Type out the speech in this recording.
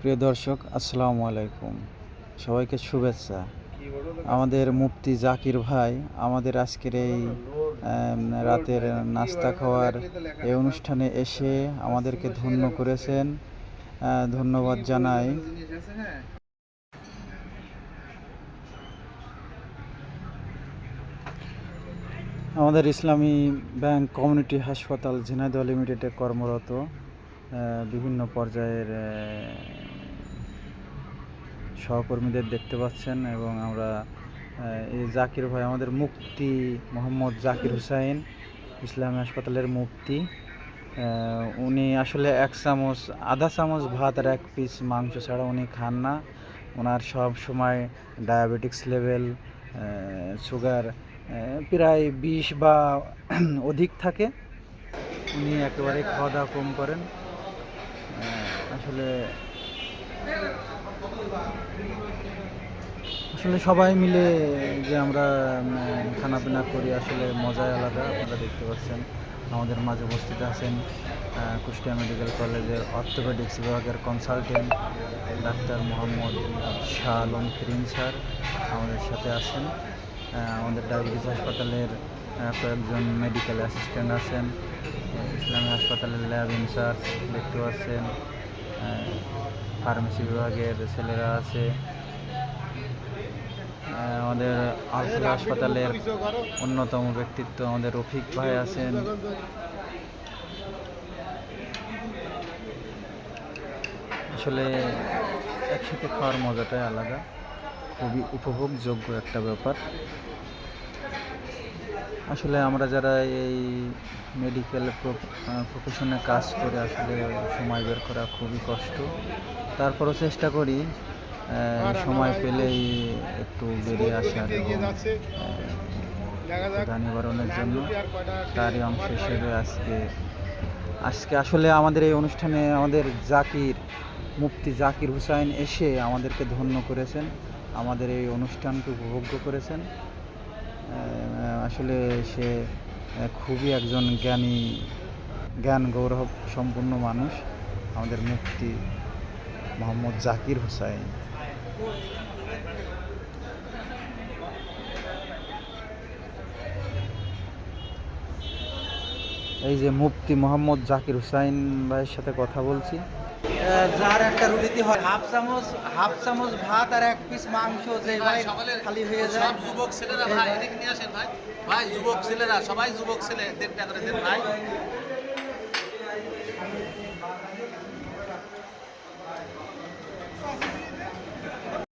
প্রিয় দর্শক, আসসালামু আলাইকুম। সবাইকে শুভেচ্ছা। আমাদের মুফতি জাকির ভাই আমাদের আজকের এই রাতের নাস্তা খাওয়ার এই অনুষ্ঠানে এসে আমাদেরকে ধন্য করেছেন। ধন্যবাদ জানাই। আমাদের ইসলামী ব্যাংক কমিউনিটি হাসপাতাল ঝিনাইদহ লিমিটেডে কর্মরত বিভিন্ন পর্যায়ের সহকর্মীদের দেখতে পাচ্ছেন এবং আমরা এই জাকির ভাই, আমাদের মুক্তি মোহাম্মদ জাকির হুসাইন, ইসলামী হাসপাতালের মুক্তি উনি আসলে এক চামচ, আধা চামচ ভাত আর এক পিস মাংস ছাড়া উনি খান না। ওনার সব সময় ডায়াবেটিক্স লেভেল সুগার প্রায় বিশ বা অধিক থাকে। উনি একেবারে খাওয়া দাওয়া কম করেন। আসলে আসলে সবাই মিলে যে আমরা খানা পিনা করি আসলে মজাই আলাদা, আপনারা দেখতে পাচ্ছেন। আমাদের মাঝে উপস্থিত আছেন কুষ্টিয়া মেডিকেল কলেজের অর্থোপেডিক্স বিভাগের কনসালটেন্ট ডাক্তার মোহাম্মদ শাহ আলম করিম স্যার আমাদের সাথে আছেন। আমাদের ডায়াবেটিস হাসপাতালের কয়েকজন মেডিকেল অ্যাসিস্ট্যান্ট আছেন। ইসলামী হাসপাতালের ল্যাব ইনচার্জ দেখতে পাচ্ছেন। ফার্মেসি বিভাগের ছেলেরা আছে। আমাদের আলফুল হাসপাতালের অন্যতম ব্যক্তিত্ব আমাদের রফিক ভাই আছেন। আসলে একসাথে খাওয়ার মজাটাই আলাদা। খুবই উপভোগযোগ্য একটা ব্যাপার। আসলে আমরা যারা এই মেডিকেল প্রফেশনে কাজ করে আসলে সময় বের করা খুবই কষ্ট। তারপরও চেষ্টা করি সময় পেলেই একটু বেরিয়ে আসার ক্ষুধা নিবারণের জন্য তারই অংশ হিসেবে আজকে আজকে আসলে আমাদের এই অনুষ্ঠানে আমাদের জাকির, মুফতি জাকির হুসাইন এসে আমাদেরকে ধন্য করেছেন। আমাদের এই অনুষ্ঠানকে উপভোগ্য করেছেন। আসলে সে খুবই একজন জ্ঞানী, জ্ঞান গৌরব সম্পূর্ণ মানুষ। আমাদের মুফতি মোহাম্মদ জাকির হুসাইন। এই যে মুফতি মোহাম্মদ জাকির হুসাইন ভাইয়ের সাথে কথা বলছি। যার একটা রুটিতে হয় হাফ চামচ হাফ চামচ ভাত আর এক পিস মাংস যে ভাই খালি হয়ে যায়। সব যুবক ছেলেরা ভাই এদিকে নিয়ে আসেন ভাই। ভাই যুবক ছেলেরা সবাই যুবক ছেলে দেড়টা করে দেন ভাই।